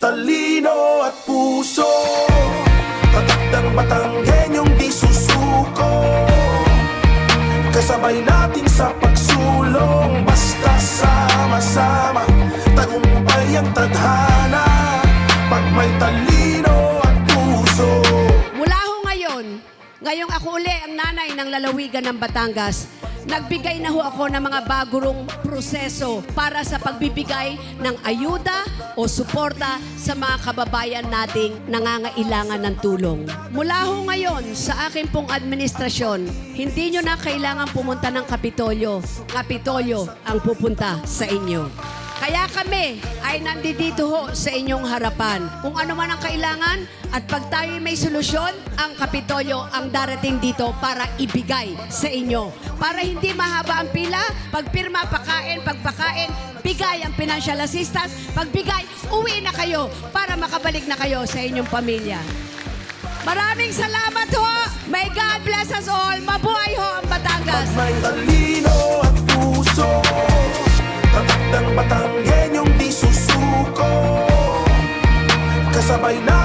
talino at puso. Tatak ng Batanggenyong di susuko Kasabay natin sa pagsulong Basta sama-sama Tagumpay ang tadhana. Pag may talino at puso. Mula ho ngayon, ngayong ako uli ang nanay ng lalawigan ng Batangas, nagbigay na ho ako ng mga bagurong proseso para sa pagbibigay ng ayuda o suporta sa mga kababayan nating nangangailangan ng tulong. Mula ho ngayon sa akin pong administrasyon, hindi nyo na kailangan pumunta ng Kapitolyo. Kapitolyo ang pupunta sa inyo. Kaya kami ay nandito ho sa inyong harapan. Kung ano man ang kailangan at pag tayo may solusyon, ang Kapitolyo ang darating dito para ibigay sa inyo. Para hindi mahaba ang pila, pagpirma, pakain, pagpakain, bigay ang financial assistance, pagbigay, uwi na kayo para makabalik na kayo sa inyong pamilya. Maraming salamat ho! May God bless us all! Mabuhay ho ang Batangas! Pag may talino ang puso, tatak ng Batangas sabay na.